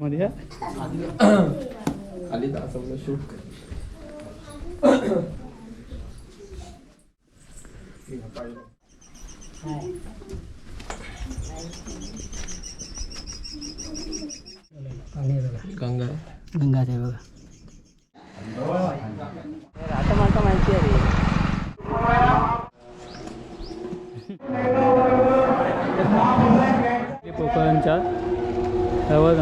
मध्ये खाली दाखवलं शूट गंगा गंगा ते बघा आता मला माहिती आहे रे कोकणच्या सर्व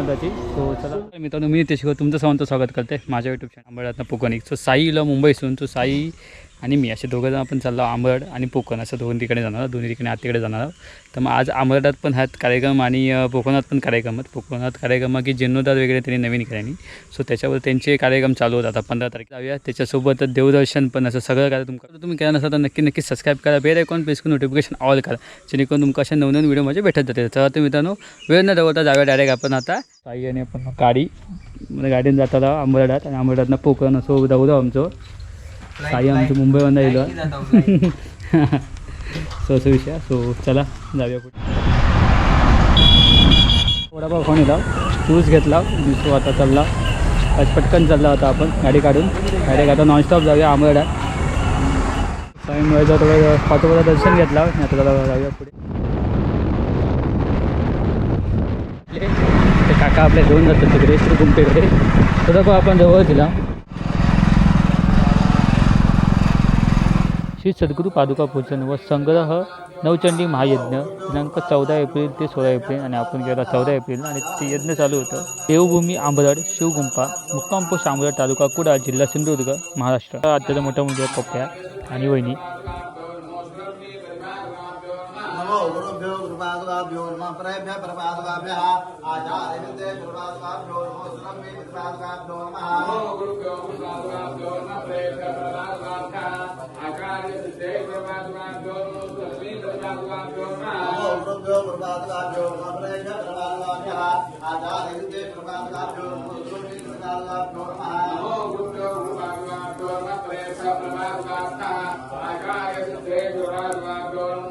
सो चला. मित्रांनो मी नितेश तुमचं सर्वांचं स्वागत करते माझ्या युट्यूब चॅनल आंबळ्यातनं कोकण सो साईला मुंबईसून. तो साई आणि मी असे दोघं जण आपण चाललो आंबड आणि कोकण असं दोन तिकडे जाणार दोन्ही ठिकाणी आत तिकडे जाणार तर मग आज आंबरडात पण आहेत कार्यक्रम आणि पोकणात कोकणात पण कार्यक्रम आहेत. कोकणात कार्यक्रम की जीर्णोद्धार वगैरे त्यांनी नवीन केल्याने सो त्याच्यावर त्यांचे कार्यक्रम चालू होतात. आता पंधरा तारखेला जाऊया. त्याच्यासोबत देवदर्शन पण असं सगळं करा. तुमचं तुम्ही केलं नसा तर नक्की नक्की सबस्क्राईब करा. बेल ऐकून प्रेस करून नोटिफिकेशन ऑल करा. जेणेकरून तुमका अशा नवनवीन व्हिडिओ माझे भेटत जाते तर तुम्ही मित्रांनो वेळ न दवता जाऊया डायरेक्ट आपण आता. साई आणि आपण गाडी म्हणजे गाडीने जाताना आंबर्डात आणि आंबरडातनं पोकण असं दौडो आमचं. साई आमचं मुंबईवरून येलो सो असं विषय सो चला जाऊया पुढे. वडापाव खाऊन येतो शूज घेतला दिसतो आता चालला आज पटकन चालला होता आपण गाडी काढून. डायरेक्ट आता नॉनस्टॉप जाऊया आंबरडा साई मुळेचं थोडं पाठोपाठा दर्शन घेतला आता त्याला जाऊया पुढे. ते काका आपल्या घेऊन जातात तिकडे श्रीकुंपेकडे तर दाखव आपण जवळ दिला श्री सद्गुरू पादुका पूजन व संग्रह नवचंडी महायज्ञ दिनांक चौदा एप्रिल ते सोळा एप्रिल आणि आपण गेला चौदा एप्रिल आणि ते यज्ञ चालू होतं. देवभूमी आंबरड शिवगुंपा मुक्काम पोस्ट आंबरड तालुका कुडाळ जिल्हा सिंधुदुर्ग महाराष्ट्र. अत्यंत मोठा मुलगा पप्प्या आणि वहिनी गुरुपादुकाभ्यो नमः परेभ्यः परपादुकाभ्यः आचार्यविद्ये गुरुपादुकाभ्यो नमो सुरम्ये गुरुपादुकाभ्यो नमः। गुरुभ्यो गुरुपादुकाभ्यो नमः परेभ्यः परपादुकाभ्यः आचार्यविद्ये गुरुपादुकाभ्यो नमो सुरम्ये गुरुपादुकाभ्यो नमः। गुरुभ्यो गुरुपादुकाभ्यो नमः परेभ्यः परपादुकाभ्यः आचार्यविद्ये गुरुपादुकाभ्यो नमो सुरम्ये गुरुपादुकाभ्यो नमः। गुरुभ्यो गुरुपादुकाभ्यो नमः परेभ्यः परपादुकाभ्यः आचार्यविद्ये गुरुपादुकाभ्यो नमो।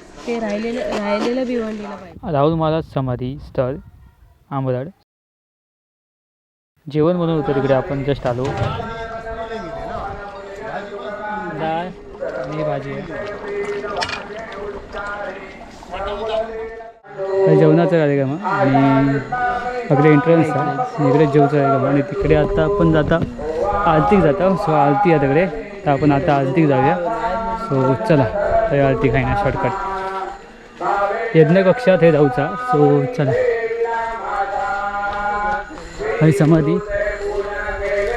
ते राहिलेलं राहिलेलं भिवंडीला पाहिजे. राहुल महाराज समाधी स्थळ आंबराड जेवण म्हणून होतं तिकडे आपण जस्ट आलो. डाळ आणि भाजी. आहे. जेवणाचा कार्यक्रम आणि आपले एंट्रन्स आहे. इकडे जेवचा कार्यक्रम आणि तिकडे आता आपण जाता आरतीक जाता. सो आरती आहे तिकडे. तर आपण आता आरतीक जाऊया. सो चला. तर आरती खायना शॉर्टकट यज्ञ कक्षात हे जाऊचा. सो चला. हरी समाधी.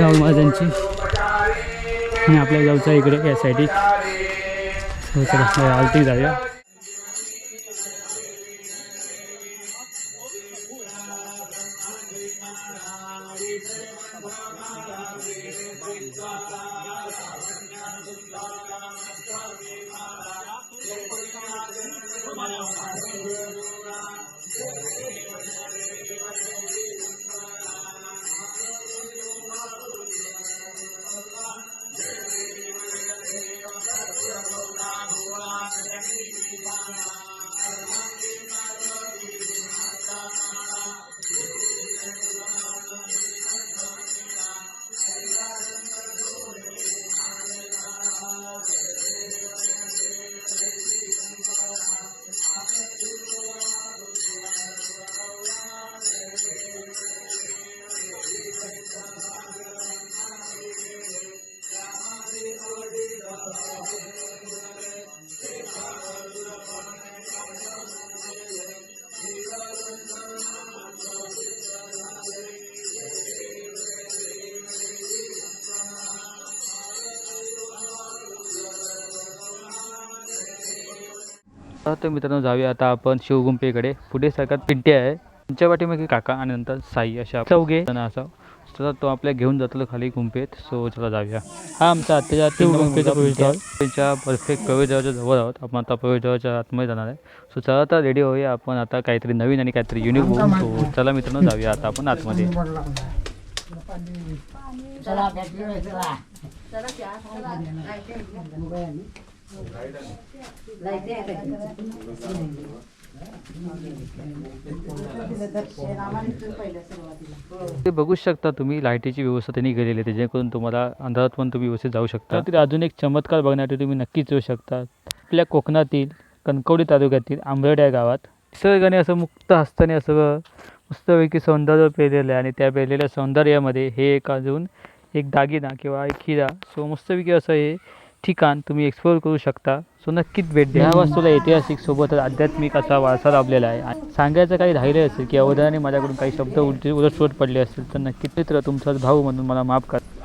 राहुल महाराजांची आणि आपल्याला जाऊचा इकडे या साईडी सो चला आलती जाऊया. 生まれました。तर मित्रांनो जाऊया आता आपण शिवगुंपेकडे. पुढे सरकार पिंटे आहे. त्यांच्या पाठीमागे काका आणि नंतर साई अशा चौघे जण असा तर तो आपल्या घेऊन जातो खाली गुंफेत सो चला जाऊया. हा आमचा आत्ताच्या तीन गुंफेचा प्रवेशद्वार त्यांच्या परफेक्ट प्रवेशद्वाराच्या जवळ आहोत. आपण आता प्रवेशद्वाराच्या आतमध्ये जाणार आहे. सो चला आता रेडी होऊया आपण आता काहीतरी नवीन आणि काहीतरी युनिक होऊ सो चला मित्रांनो जाऊया आता आपण आतमध्ये. ते बघू शकता तुम्ही लाईटीची व्यवस्था त्यांनी केलेली आहे जेणेकरून तुम्हाला अंधारात पण तुम्ही व्यवस्थित जाऊ शकता. तरी अजून एक चमत्कार बघण्यासाठी तुम्ही नक्कीच येऊ शकता. आपल्या कोकणातील कणकवली तालुक्यातील आंबरड या गावात निसर्गाने असं मुक्त हस्ताने असं मस्तपैकी सौंदर्य पेरलेलं आहे आणि त्या पेरलेल्या सौंदर्यामध्ये हे एक अजून एक दागिना किंवा एक हिरा सो मस्तपैकी असं हे ठिकाण तुम्ही एक्सप्लोअर करू शकता. सो नक्कीच भेट द्या. ह्या वास्तूला ऐतिहासिक सोबतच आध्यात्मिक असा वारसा लाभलेला आहे. आणि सांगायचं काही राहिलं असेल की अवधानाने माझ्याकडून काही शब्द उलटी उलटसुलट पडले असतील तर नक्कीच मित्र तुमचाच भाऊ म्हणून मला माफ करा.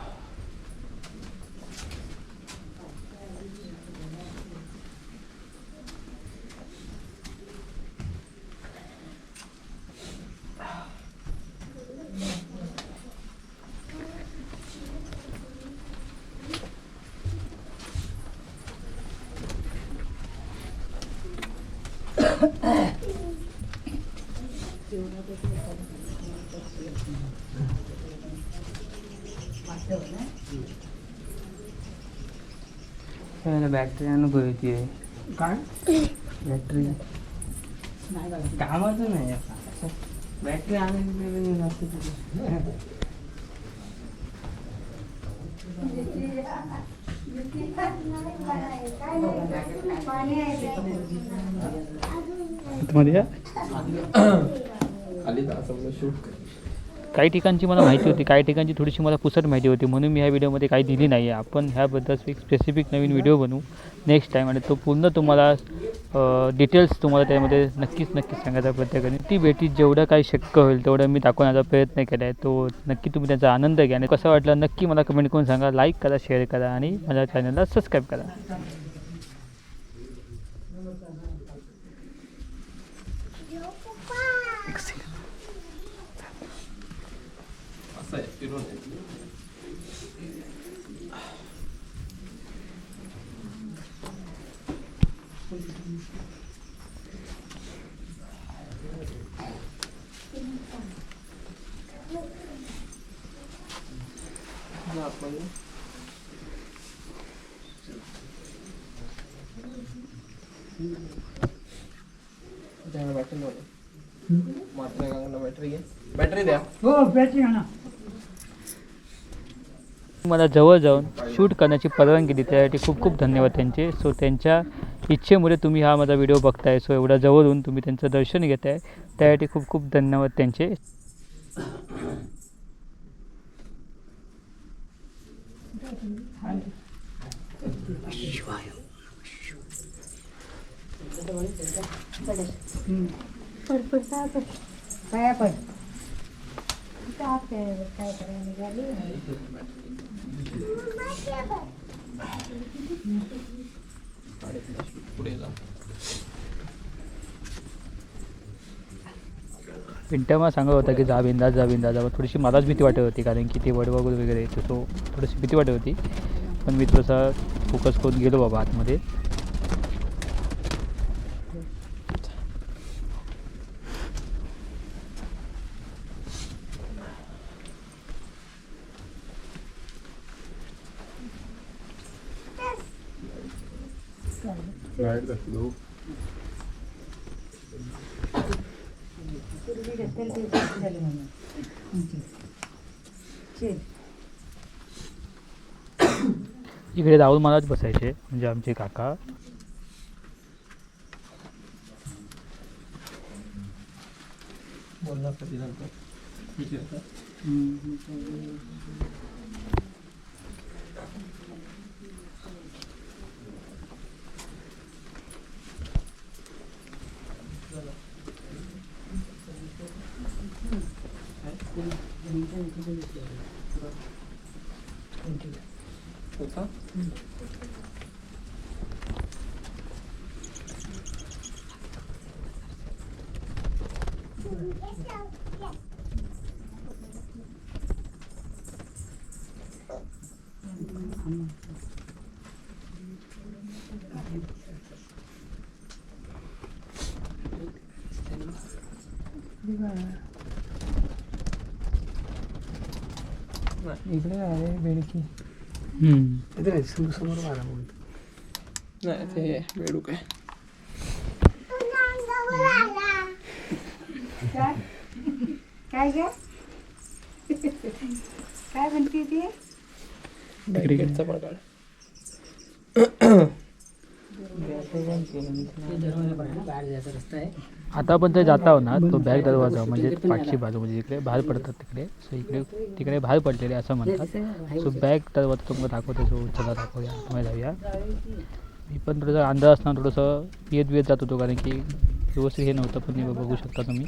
बॅटरी अनुभव येते काय? बॅटरी कामाचं नाही बॅटरी आणायची मध्ये. काही ठिकाणची मला माहिती होती काही ठिकाणची थोडीशी मला पुसट माहिती होती म्हणून मी ह्या व्हिडिओमध्ये काही दिली नाही. आहे आपण ह्याबद्दल एक स्पेसिफिक नवीन व्हिडिओ बनवू नेक्स्ट टाईम आणि तो पूर्ण तुम्हाला डिटेल्स तुम्हाला त्यामध्ये नक्कीच नक्कीच सांगायचा प्रयत्न करेन. ती भेटी जेवढं काही शक्य होईल तेवढं मी दाखवण्याचा प्रयत्न केला आहे. तो नक्की तुम्ही त्याचा आनंद घ्या. आणि कसं वाटलं नक्की मला कमेंट करून सांगा लाईक करा शेअर करा आणि माझ्या चॅनलला सबस्क्राईब करा. You battery battery battery battery battery द्या हो। बैटरी आणा मला जवळ जाऊन शूट करण्याची परवानगी दिली. त्यासाठी खूप खूप धन्यवाद त्यांचे. सो त्यांच्या इच्छेमुळे तुम्ही हा माझा व्हिडिओ बघताय. सो एवढा जवळून तुम्ही त्यांचं दर्शन घेत आहे त्यासाठी खूप खूप धन्यवाद त्यांचे. पिंट्या मला सांगत होता की जा बिंदा जा बिंदा जा थोडीशी मलाच भीती वाटत होती कारण की ते वडवागुल वगैरे येतो तो थोडीशी भीती वाटत होती. पण मी थोडासा फोकस करून गेलो बाबा आतमध्ये. No. इकडे दाऊद मलाच बसायचे म्हणजे आमचे काका. बोलला Yeah, they're very key. इथे समोर समोर मारा म्हणून नाही ते आहे काय? ग काय? म्हणते ती बॅरिकेडचा पण काढ आता आपण ते जात ना तो बॅग दरवाजा म्हणजे पाठची बाजू म्हणजे इकडे बाहेर पडतात तिकडे. सो इकडे तिकडे बाहेर पडलेले असं म्हणतात. सो बॅग दरवाजा तुम्हाला दाखवतो सो चला दाखवूया. आतमध्ये जाऊया. मी पण थोडंसं अंदाज असताना थोडंसं पियत बियत जात होतो कारण की व्यवस्थित हे नव्हतं पण बघू शकता तुम्ही.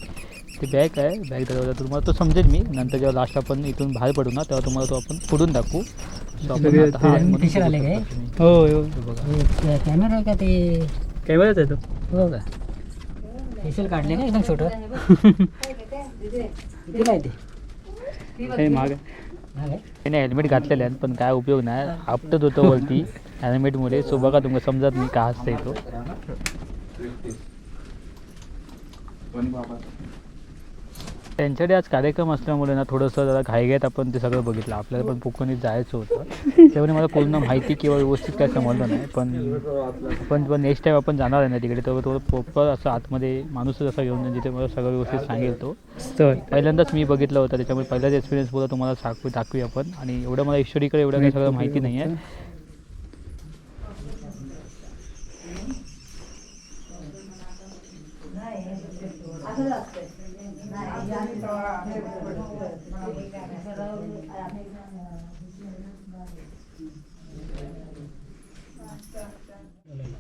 ते बॅग आहे बॅग दरवाजा. तुम्हाला तो समजेल मी. नंतर जेव्हा लास्ट आपण इथून बाहेर पडू ना तेव्हा तुम्हाला तो आपण फोडून दाखवू. कॅमेरा आहे का ते? कॅमेराच आहे तो. हो का? फेशियल काढले का? एकदम छोटं? किती काय ते? हे माग. हा? त्याने हेल्मेट घातलेलं आहे पण काय उपयोग नाही. आपटत होतं वरती हेल्मेटमुळे सो बघा तुम्हाला समजत नाही का हसते तो? त्यांच्याकडे आज कार्यक्रम असल्यामुळे ना थोडंसं जरा घाईघाईत आपण ते सगळं बघितलं. आपल्याला पण कोकणीत जायचं होतं. त्यामुळे मला पूर्ण माहिती किंवा व्यवस्थित काय समजलं नाही. पण पण पण नेक्स्ट टाईम आपण जाणार आहे ना तिकडे तेव्हा थोडं प्रॉपर असं आतमध्ये माणूसच असा घेऊन जाईल जिथे मला सगळं व्यवस्थित सांगेल तो. तर पहिल्यांदाच मी बघितलं होतं त्याच्यामुळे पहिलाच एक्सपिरियन्स बोला तुम्हाला दाखवू दाखवूया आपण. आणि एवढं मला ईश्वरीकडे एवढं काही सगळं माहिती नाही आहे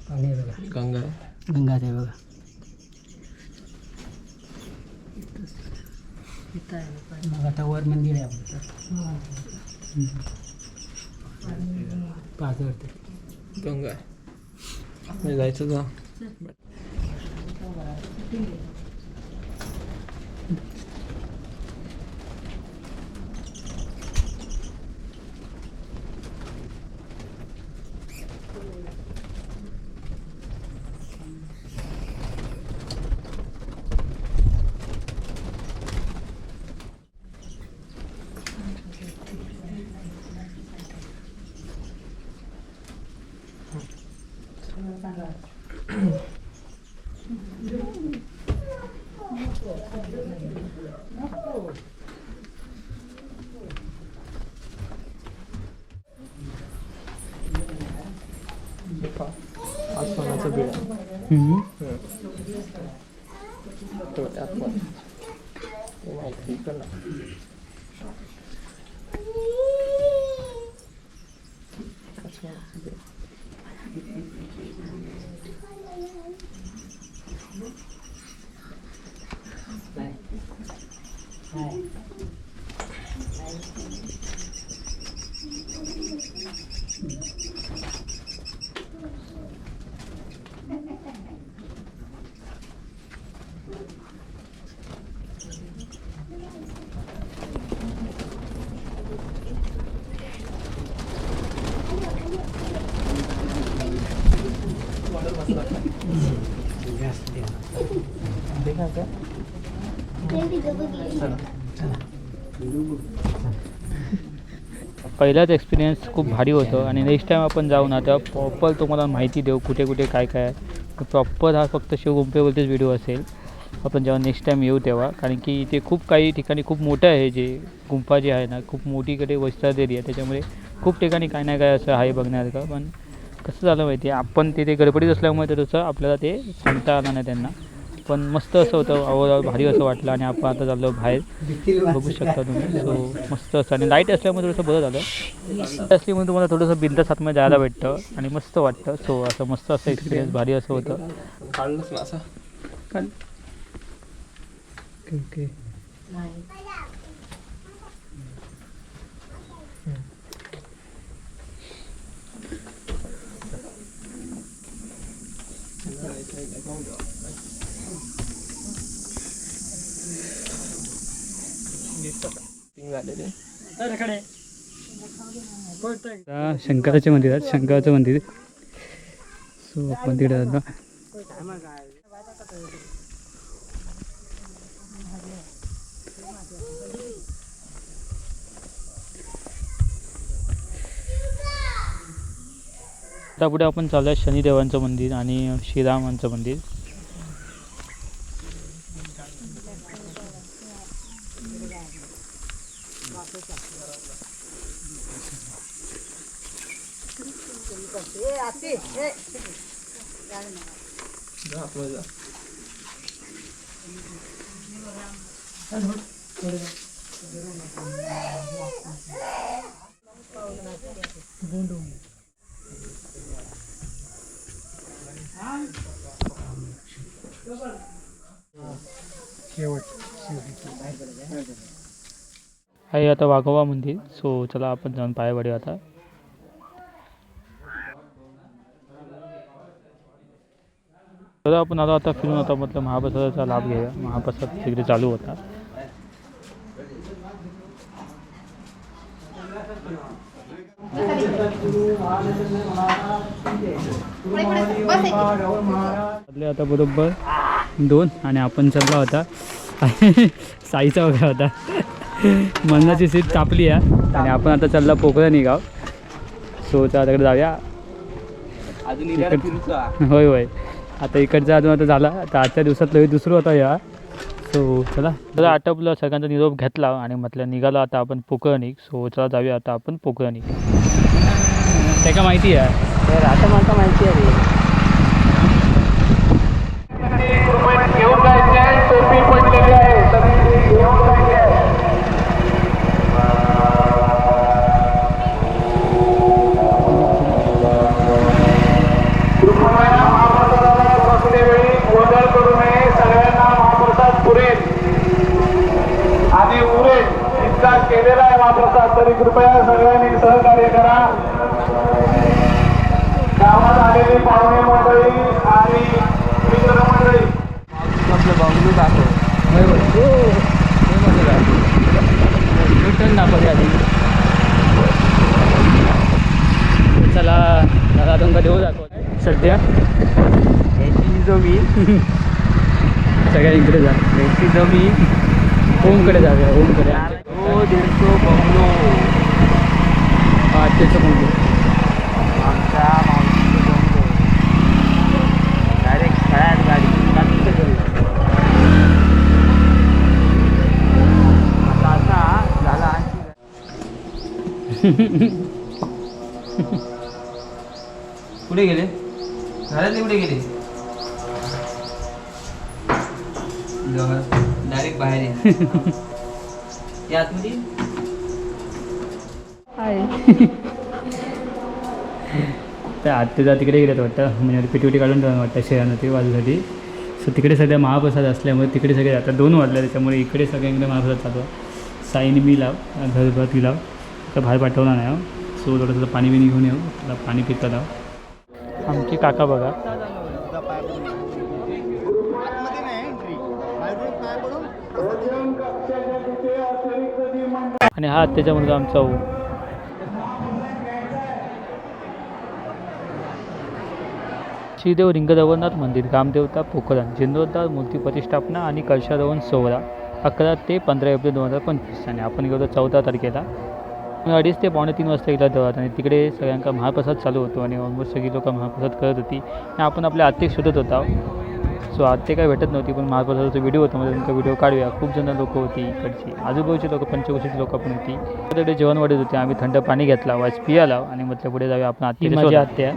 पाणी आहे बघा गंगा आहे गंगाच आहे बघा मग आता वर मंदिर आहे आपलं पाच वरती गंगा आहे म्हणजे जायचं का आहे तो पहिलाच एक्सपिरियन्स खूप भारी होतं आणि नेक्स्ट टाईम आपण जाऊ ना तेव्हा प्रॉपर तुम्हाला माहिती देऊ कुठे कुठे काय काय आहे. प्रॉपर हा फक्त शिवगुंपेवरतीच व्हिडिओ असेल. आपण जेव्हा नेक्स्ट टाईम येऊ तेव्हा कारण की इथे खूप काही ठिकाणी खूप मोठं आहे जे गुंफा जे आहे ना खूप मोठीकडे वस्त्रात एरिया आहे. त्याच्यामुळे खूप ठिकाणी काय ना काय असं आहे बघण्यासारखं पण कसं झालं माहिती आहे आपण तिथे गडबडीत असल्यामुळे ते तसं आपल्याला ते सांगता आलं नाही त्यांना. पण मस्त असं होतं. ओव्हरऑल भारी असं वाटलं आणि आपण आता चाललो बाहेर. बघू शकता तुम्ही. सो मस्त असं. आणि लाइट असल्यामुळे थोडंसं बरं झालं. Light असल्यामुळे तुम्हाला थोडंसं बिंदास आतमध्ये जायला भेटतं आणि मस्त वाटतं. सो असं मस्त असं एक्सपिरियन्स भारी असं होतं. काढलंच ना असा? ओके आलेले. मंदिर आहे शंकराचं मंदिर. सो आपण आता पुढे आपण चालू आहे शनिदेवांचं मंदिर आणि श्रीरामांचं मंदिर. Gunung. आहे आता वाघोबा मंदिर. सो चला आपण जाऊन पाया पडू आता. तर आपण आलो आता फिरून आता म्हटलं महाप्रसादाचा लाभ घेऊया. महाप्रसाद तिकडे चालू होता. आता बरोबर दोन आणि आपण चालला होता. साईचा वगैरे होता. मन्नाची सीट कापली आहे. आणि आपण आता चालला पोखरण गाव सो तिकडे जाऊया. होय होय. आता इकडचा अजून आता झाला. आता आजच्या दिवसात लई दुसरं होता या. सो चला. चला आटपलं. सगळ्यांचा निरोप घेतला आणि म्हटलं निघालो आता आपण पोकळणी सो चला जाऊया आता आपण पोकळणी ते का माहिती आहे. आता मला माहिती आहे रे. घेऊन जायचे आहे टोपी पडलेली आहे सगळी घेऊन जायचे आहे कृपया महाप्रसादाला बसल्यावेळी गोंधळ करू नये सगळ्यांना महाप्रसाद पुरेल आणि उरेल इतका केलेला आहे महाप्रसाद तरी कृपया सगळ्यांनी सहकार्य करा गावात आलेली पाहुणे मंडळी आणि मित्रमंडळी रिटर्न दाखवते आधी चला दादा तुमका देऊ दाखव सध्या याची जमीन सगळ्या इकडे जा याची जमीन ओमकडे जाऊया ओमकडे तो दीडशो बंगलो आजच्याचं मंदिर आमच्या मावशीचं बंगलो डायरेक्ट गाडी आता असा झाला आणखी. कुठे गेले? घरातले कुठे गेले? डायरेक्ट बाहेर आहे या आतमध्ये त्या आत्तेजा तिकडे गेलेत वाटतं. म्हणजे पिटी पिटी काढून ठेवून वाटतं शहरामध्ये वाजूसाठी सो तिकडे सध्या महाप्रसाद असल्यामुळे तिकडे सगळे आता दोन वाजले त्याच्यामुळे इकडे सगळ्यांकडे महाप्रसाद चालू आहे साईने मी लाव घरभर ती लाव. तर बाहेर पाठवला नाही हो. सो थोडंसं पाणी बिणी घेऊन येऊ. त्याला पाणी पिता लाव. आमची काका बघा आतमध्ये नाही एंट्री बाहेरून पाय पडून आणि हा त्याच्या मुलगा आमचा ओम श्रीदेव रिंगदवरनाथ मंदिर ग्रामदेवता पोखरण जिंदोद्धार मूर्ती प्रतिष्ठापना आणि कलशारोहण सोहळा अकरा ते पंधरा एप्रिल दोन हजार पंचवीस. आणि आपण गेलो चौदा तारखेला. अडीच ते पावणे तीन वाजता गेला देवात आणि तिकडे सगळ्यांका महाप्रसाद चालू होतो आणि ऑलमोस्ट सगळी लोक महाप्रसाद करत होती. आणि आपण आपल्या आत्तेक शोधत होता. सो आत्ते काय भेटत नव्हती पण महाप्रसादाचा व्हिडिओ होता म्हणजे त्यांचा व्हिडिओ काढूया. खूप जण लोक होती इकडची. आजूबाजूची लोक पंचकोशीची लोक पण होती. तिकडे जेवण वाढत होते. आम्ही थंड पाणी घेतला वाज पियाला आणि म्हटलं पुढे जाऊया आपण आत्ती माझी आत्या.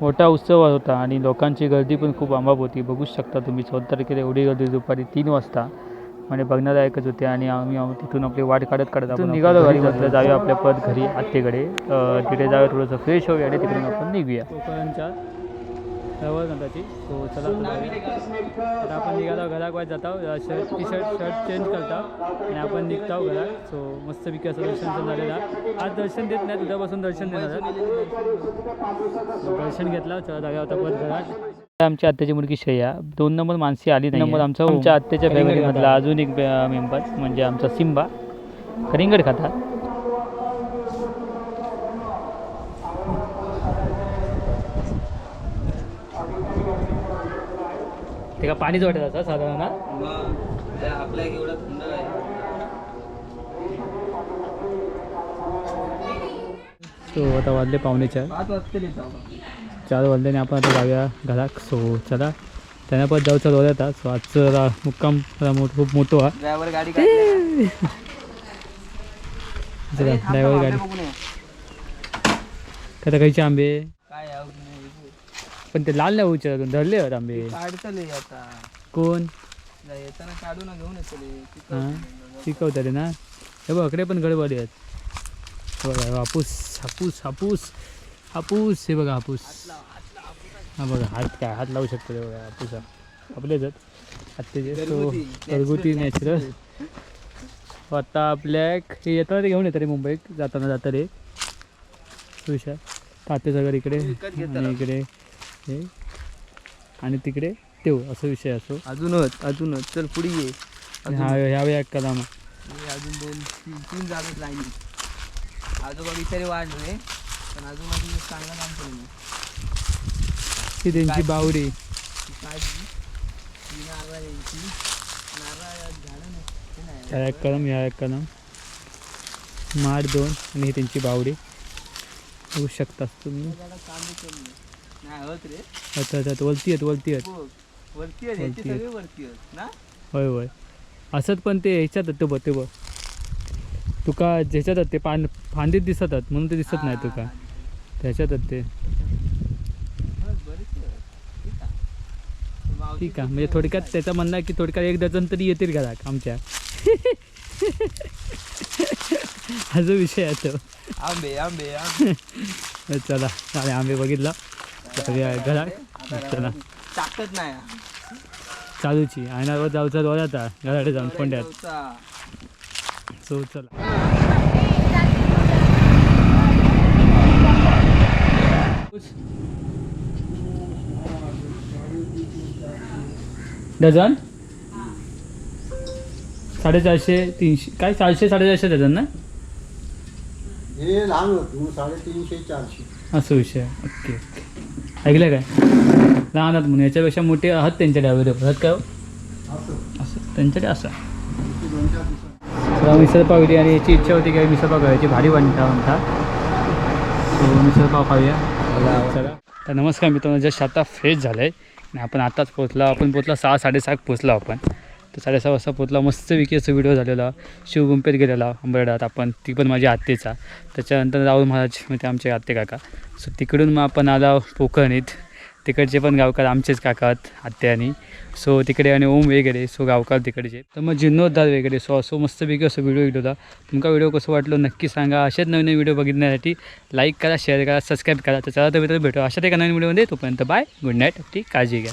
मोठा उत्सव होता आणि लोकांची गर्दी पण खूप अंबाब होती. बघू शकता तुम्ही चौदा तारखेला एवढी गर्दी दुपारी तीन वाजता म्हणजे बघण्यालायकच होते आणि आम्ही तिथून आपली वाट काढत काढत आपण निघालो गाडी म्हटलं जाऊया आपल्या परत घरी आत्तेकडे. तिथे जाऊया थोडंसं फ्रेश होऊया आणि तिकडून आपण निघूया. कोकणच्या नंदाची सो चला. आता आपण निघालो घरात वाज जातो shirt T shirt shirt change करतो आणि आपण निघतो घरात सो मस्तपैकी असं दर्शन झालेलं आज दर्शन देत नाही उद्यापासून दर्शन देणार दर्शन घेतलं. चला जाऊया आता परत घरात. आमची आत्याची मुलगी श्रेया. दोन नंबर माणसे आली नाही नंबर आमचा आमच्या आत्याच्या फॅमिलीमधला अजून एक मेंबर म्हणजे आमचा सिम्बा करिंगड खातात. ते का पाणीच वाटत असं साधारण ना? आपल्या एवढं थंड आहे सो आता वाजले पावणे चार. चार वाजल्याने आपण आता जाऊया घरात. सो चला. त्यांना पण जाऊचा रोज येतात सो आजचं मुक्काम खूप मोठो हा ड्रायव्हर गाडी ड्रायव्हर गाडी. खायचे आंबे. काय पण ते लाल नाही विचार धरले आहेत आंबे काढतले आता. कोण? येताना काढू ना घेऊन येतले. हां? शिकवतात ना? हे बघ पण गडबडी आहेत. हे बघा हापूस हापूस हापूस हापूस. हे बघा हापूस. हा बघा हात काय हात लावू शकतो ते बघा हापूस हा. आपलेच आहेत. हत्तीचे सो घरगुती, नॅचरल आता आपल्या हे येताना ते घेऊन येतं रे मुंबईत. जाताना जाता रे. विषय ताते सगळं इकडे. आणि इकडे. हे आणि तिकडे तेव असा विषय असो. अजूनच अजूनच. चल पुढे ये. आणि हा कलाम हे अजून दोन तीन तीन जागाच लाईन आजोबा बिचारे वाढले पण आजोबा तुझं चांगलं काम केलं ती त्यांची काय? बावडी. ती काय ती? ती नारळाची नारळ झाडं नाही ते नाही. ह्या एक कलम ह्या एक कलम माड दोन आणि ही त्यांची बावडी. बघू शकतास तुम्ही. त्याला केलं अच्छा अच्छा वलती आहेत वलती आहेत. ना? होय होय. असत पण ते ह्याच्यात ते बघ ते बघ. तुका ज्याच्यात ते पान फांदीत दिसत आहेत म्हणून ते दिसत नाही तुका. हा, त्याच्यात ते. ठीक आहे. म्हणजे थोडक्यात त्याचं म्हणणं आहे की थोडक्यात एक डझन तरी येतील घरात आमच्या. हा जो विषय आहे तो. आंबे आंबे आंबे. चला चालेल आंबे बघितला. जाऊया घरात. चला. टाकत नाही. चालूची. आयनावर जाऊचा रोज आता घराकडे जाऊन फोंड्यात. चौथा. सो चला. डझन? साडेचारशे तीनशे. काय चारशे साडेचारशे डझन ना? हे लहान होतो. साडेतीनशे चारशे. असं विषय. Okay okay. ऐकलं काय? लहान आहात म्हणून. याच्यापेक्षा मोठे आहात त्यांच्याकडे अवेलेबल आहात काय हो? असं. त्यांच्याकडे असं. मिसळपाव होती आणि याची इच्छा होती की मिसळपाव खायची भारी बनता म्हणता सो मिसळपाव खाऊया. चला. तर नमस्कार मित्रांनो जस्ट आता फ्रेश झालं आहे आणि आपण आताच पोचला आपण पोचला सहा साडेसहा पोचलो आपण. तर साडेसहा वाजता पोचला मस्त विकेचा व्हिडिओ झालेला. शिवगुंपेत गेलेला अंबरडात आपण. ती पण माझी आत्तेचा. त्याच्यानंतर राहुल महाराज म्हणजे आमचे आत्ते काका. सो तिकडून मग आपण आला कोकणीत तिकडचे पण गावकार आमचेच काका आहेत सो तिकडे आणि ओम वगैरे सो गावकार तिकडचे. तर मग जीर्णोद्धार वगैरे सो असो मस्तपैकी असं व्हिडिओ व्हिडिओला तुमका व्हिडिओ कसं वाटलं नक्की सांगा. असेच नवीन व्हिडिओ बघण्यासाठी लाईक करा शेअर करा सबस्क्राईब करा. तर चला तर मित्र भेटू अशाच एका नवीन व्हिडिओमध्ये तोपर्यंत बाय गुड नाईट ती काळजी घ्या.